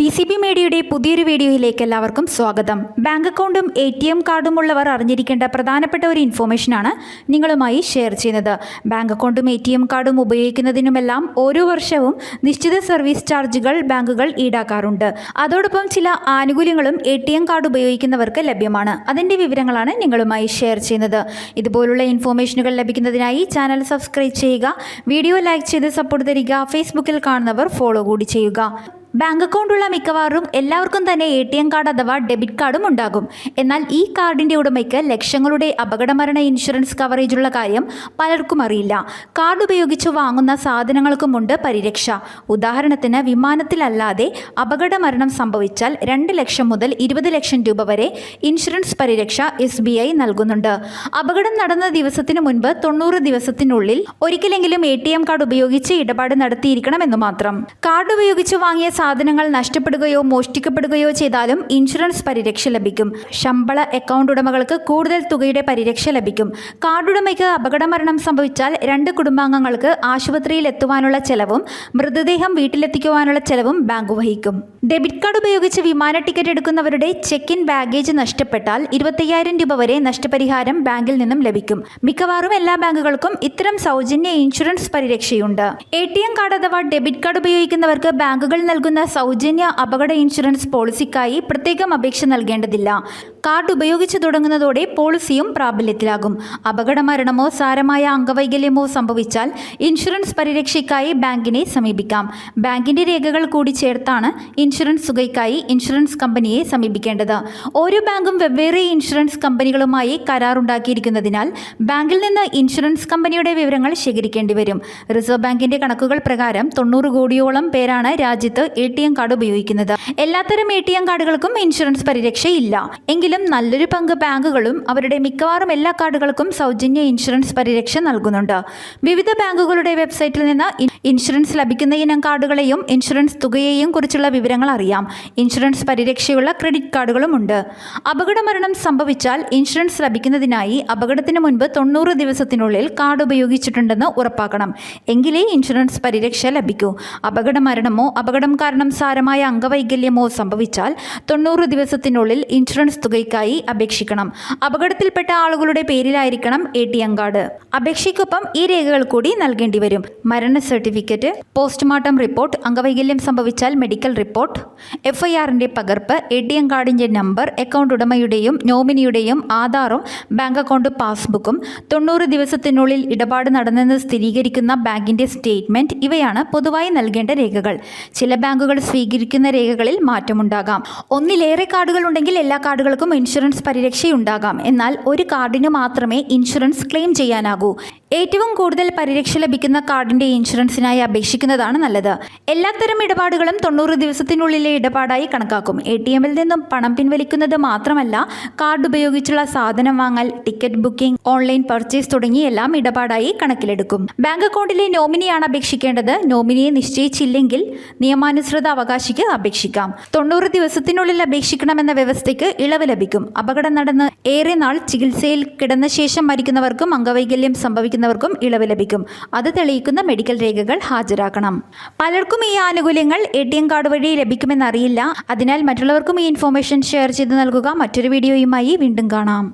D C B മീഡിയയുടെ പുതിയൊരു വീഡിയോയിലേക്ക് എല്ലാവർക്കും സ്വാഗതം. ബാങ്ക് അക്കൗണ്ടും എ ടി എം കാർഡും ഉള്ളവർ അറിഞ്ഞിരിക്കേണ്ട പ്രധാനപ്പെട്ട ഒരു ഇൻഫോർമേഷനാണ് നിങ്ങളുമായി ഷെയർ ചെയ്യുന്നത്. ബാങ്ക് അക്കൗണ്ടും എ ടി എം കാർഡും ഉപയോഗിക്കുന്നതിനുമെല്ലാം ഓരോ വർഷവും നിശ്ചിത സർവീസ് ചാർജുകൾ ബാങ്കുകൾ ഈടാക്കാറുണ്ട്. അതോടൊപ്പം ചില ആനുകൂല്യങ്ങളും എ ടി എം കാർഡ് ഉപയോഗിക്കുന്നവർക്ക് ലഭ്യമാണ്. അതിന്റെ വിവരങ്ങളാണ് നിങ്ങളുമായി ഷെയർ ചെയ്യുന്നത്. ഇതുപോലുള്ള ഇൻഫോർമേഷനുകൾ ലഭിക്കുന്നതിനായി ചാനൽ സബ്സ്ക്രൈബ് ചെയ്യുക വീഡിയോ ലൈക്ക് ചെയ്ത് സപ്പോർട്ട് തരിക ഫേസ്ബുക്കിൽ കാണുന്നവർ ഫോളോ കൂടി ചെയ്യുക. ബാങ്ക് അക്കൗണ്ടുള്ള മിക്കവാറും എല്ലാവർക്കും തന്നെ എ ടി എം കാർഡ് അഥവാ ഡെബിറ്റ് കാർഡും ഉണ്ടാകും. എന്നാൽ ഈ കാർഡിന്റെ ഉടമയ്ക്ക് ലക്ഷങ്ങളുടെ അപകടമരണ ഇൻഷുറൻസ് കവറേജുള്ള കാര്യം പലർക്കും അറിയില്ല. കാർഡ് ഉപയോഗിച്ച് വാങ്ങുന്ന സാധനങ്ങൾക്കുമുണ്ട് പരിരക്ഷ. ഉദാഹരണത്തിന് വിമാനത്തിലല്ലാതെ അപകടമരണം സംഭവിച്ചാൽ രണ്ട് ലക്ഷം മുതൽ ഇരുപത് ലക്ഷം രൂപ വരെ ഇൻഷുറൻസ് പരിരക്ഷ എസ് ബി ഐ നൽകുന്നുണ്ട്. അപകടം നടന്ന ദിവസത്തിന് മുൻപ് തൊണ്ണൂറ് ദിവസത്തിനുള്ളിൽ ഒരിക്കലെങ്കിലും എ ടി എം കാർഡ് ഉപയോഗിച്ച് ഇടപാട് നടത്തിയിരിക്കണമെന്ന് മാത്രം. കാർഡ് ഉപയോഗിച്ച് വാങ്ങിയ സാധനങ്ങൾ നഷ്ടപ്പെടുകയോ മോഷ്ടിക്കപ്പെടുകയോ ചെയ്താലും ഇൻഷുറൻസ് പരിരക്ഷ ലഭിക്കും. ശമ്പള അക്കൗണ്ട് ഉടമകൾക്ക് കൂടുതൽ തുകയുടെ പരിരക്ഷ ലഭിക്കും. കാർഡുടമയ്ക്ക് അപകടമരണം സംഭവിച്ചാൽ രണ്ട് കുടുംബാംഗങ്ങൾക്ക് ആശുപത്രിയിൽ എത്തുവാനുള്ള ചെലവും മൃതദേഹം വീട്ടിലെത്തിക്കുവാനുള്ള ചെലവും ബാങ്ക് വഹിക്കും. ഡെബിറ്റ് കാർഡ് ഉപയോഗിച്ച് വിമാന ടിക്കറ്റ് എടുക്കുന്നവരുടെ ചെക്ക് ഇൻ ബാഗേജ് നഷ്ടപ്പെട്ടാൽ ഇരുപത്തയ്യായിരം രൂപ വരെ നഷ്ടപരിഹാരം ബാങ്കിൽ നിന്നും ലഭിക്കും. മിക്കവാറും എല്ലാ ബാങ്കുകൾക്കും ഇത്തരം സൗജന്യ ഇൻഷുറൻസ് പരിരക്ഷയുണ്ട്. എ ടി എം കാർഡ് അഥവാ ഡെബിറ്റ് കാർഡ് ഉപയോഗിക്കുന്നവർക്ക് ബാങ്കുകൾ നൽകുന്ന സൗജന്യ അപകട ഇൻഷുറൻസ് പോളിസിക്കായി പ്രത്യേകം അപേക്ഷ നൽകേണ്ടതില്ല. കാർഡ് ഉപയോഗിച്ച് തുടങ്ങുന്നതോടെ പോളിസിയും പ്രാബല്യത്തിലാകും. അപകടമരണമോ സാരമായ അംഗവൈകല്യമോ സംഭവിച്ചാൽ ഇൻഷുറൻസ് പരിരക്ഷയ്ക്കായി ബാങ്കിനെ സമീപിക്കാം. ബാങ്കിന്റെ രേഖകൾ കൂടി ചേർത്താണ് ഇൻഷുറൻസ് തുകയ്ക്കായി ഇൻഷുറൻസ് കമ്പനിയെ സമീപിക്കേണ്ടത്. ഓരോ ബാങ്കും വെവ്വേറെ ഇൻഷുറൻസ് കമ്പനികളുമായി കരാറുണ്ടാക്കിയിരിക്കുന്നതിനാൽ ബാങ്കിൽ നിന്ന് ഇൻഷുറൻസ് കമ്പനിയുടെ വിവരങ്ങൾ ശേഖരിക്കേണ്ടി വരും റിസർവ് ബാങ്കിന്റെ കണക്കുകൾ പ്രകാരം തൊണ്ണൂറ് കോടിയോളം പേരാണ് രാജ്യത്ത് എ ടി എം കാർഡ് ഉപയോഗിക്കുന്നത്. എല്ലാത്തരം എ ടി എം കാർഡുകൾക്കും ഇൻഷുറൻസ് പരിരക്ഷയില്ല. എങ്കിലും നല്ലൊരു പങ്ക് ബാങ്കുകളും അവരുടെ മിക്കവാറും എല്ലാ കാർഡുകൾക്കും സൗജന്യ ഇൻഷുറൻസ് പരിരക്ഷ നൽകുന്നുണ്ട്. വിവിധ ബാങ്കുകളുടെ വെബ്സൈറ്റിൽ നിന്ന് ഇൻഷുറൻസ് ലഭിക്കുന്ന ഇനം കാർഡുകളെയും ഇൻഷുറൻസ് തുകയെയും കുറിച്ചുള്ള വിവരങ്ങൾ അറിയാം. ഇൻഷുറൻസ് പരിരക്ഷയുള്ള ക്രെഡിറ്റ് കാർഡുകളും ഉണ്ട്. അപകടമരണം സംഭവിച്ചാൽ ഇൻഷുറൻസ് ലഭിക്കുന്നതിനായി അപകടത്തിന് മുൻപ് തൊണ്ണൂറ് ദിവസത്തിനുള്ളിൽ കാർഡ് ഉപയോഗിച്ചിട്ടുണ്ടെന്ന് ഉറപ്പാക്കണം. എങ്കിലേ ഇൻഷുറൻസ് പരിരക്ഷ ലഭിക്കൂ. അപകടമരണമോ അപകടം കാരണം സാരമായ അംഗവൈകല്യമോ സംഭവിച്ചാൽ തൊണ്ണൂറ് ദിവസത്തിനുള്ളിൽ ഇൻഷുറൻസ് തുകയ്ക്കായി അപേക്ഷിക്കണം. അപകടത്തിൽപ്പെട്ട ആളുകളുടെ പേരിലായിരിക്കണം എ ടി എം കാർഡ് അപേക്ഷയ്ക്കൊപ്പം ഈ രേഖകൾ കൂടി നൽകേണ്ടി വരും. മരണ സർട്ടിഫിക്കറ്റ് പോസ്റ്റ്മോർട്ടം റിപ്പോർട്ട് അംഗവൈകല്യം സംഭവിച്ചാൽ മെഡിക്കൽ റിപ്പോർട്ട് എഫ് ഐ ആറിന്റെ പകർപ്പ് എ ടി എം കാർഡിന്റെ നമ്പർ അക്കൗണ്ട് ഉടമയുടെയും നോമിനിയുടെയും ആധാറും ബാങ്ക് അക്കൗണ്ട് പാസ്ബുക്കും തൊണ്ണൂറ് ദിവസത്തിനുള്ളിൽ ഇടപാട് നടന്നെന്ന് സ്ഥിരീകരിക്കുന്ന ബാങ്കിന്റെ സ്റ്റേറ്റ്മെന്റ് ഇവയാണ് പൊതുവായി നൽകേണ്ട രേഖകൾ. ചില ബാങ്കുകൾ സ്വീകരിക്കുന്ന രേഖകളിൽ മാറ്റമുണ്ടാകാം. ഒന്നിലേറെ കാർഡുകൾ ഉണ്ടെങ്കിൽ എല്ലാ കാർഡുകൾക്കും ഇൻഷുറൻസ് പരിരക്ഷയുണ്ടാകാം. എന്നാൽ ഒരു കാർഡിന് മാത്രമേ ഇൻഷുറൻസ് ക്ലെയിം ചെയ്യാനാകൂ. ഏറ്റവും കൂടുതൽ പരിരക്ഷ ലഭിക്കുന്ന കാർഡിന്റെ ഇൻഷുറൻസിനായി അപേക്ഷിക്കുന്നതാണ് നല്ലത്. എല്ലാത്തരം ഇടപാടുകളും തൊണ്ണൂറ് ദിവസത്തിനുള്ളിലെ ഇടപാടായി കണക്കാക്കും. എ ടി എമ്മിൽ നിന്നും പണം പിൻവലിക്കുന്നത് മാത്രമല്ല കാർഡ് ഉപയോഗിച്ചുള്ള സാധനം വാങ്ങൽ ടിക്കറ്റ് ബുക്കിംഗ് ഓൺലൈൻ പർച്ചേസ് തുടങ്ങിയെല്ലാം ഇടപാടായി കണക്കിലെടുക്കും. ബാങ്ക് അക്കൗണ്ടിലെ നോമിനിയാണ് അപേക്ഷിക്കേണ്ടത്. നോമിനിയെ നിശ്ചയിച്ചില്ലെങ്കിൽ നിയമാനുസൃത അവകാശിക്ക് അപേക്ഷിക്കാം. തൊണ്ണൂറ് ദിവസത്തിനുള്ളിൽ അപേക്ഷിക്കണമെന്ന വ്യവസ്ഥയ്ക്ക് ഇളവ് ലഭിക്കും. അപകടം നടന്ന് ഏറെ നാൾ ചികിത്സയിൽ കിടന്ന ശേഷം മരിക്കുന്നവർക്കും അംഗവൈകല്യം സംഭവിക്കുന്നവർക്കും ഇളവ് ലഭിക്കും. അത് തെളിയിക്കുന്ന മെഡിക്കൽ രേഖകൾ ഹാജരാക്കണം. പലർക്കും ഈ ആനുകൂല്യങ്ങൾ എ ടി എം കാർഡ് വഴി ലഭിക്കുമെന്നറിയില്ല. അതിനാൽ മറ്റുള്ളവർക്കും ഈ ഇൻഫോർമേഷൻ ഷെയർ ചെയ്ത് നൽകുക. മറ്റൊരു വീഡിയോയുമായി വീണ്ടും കാണാം.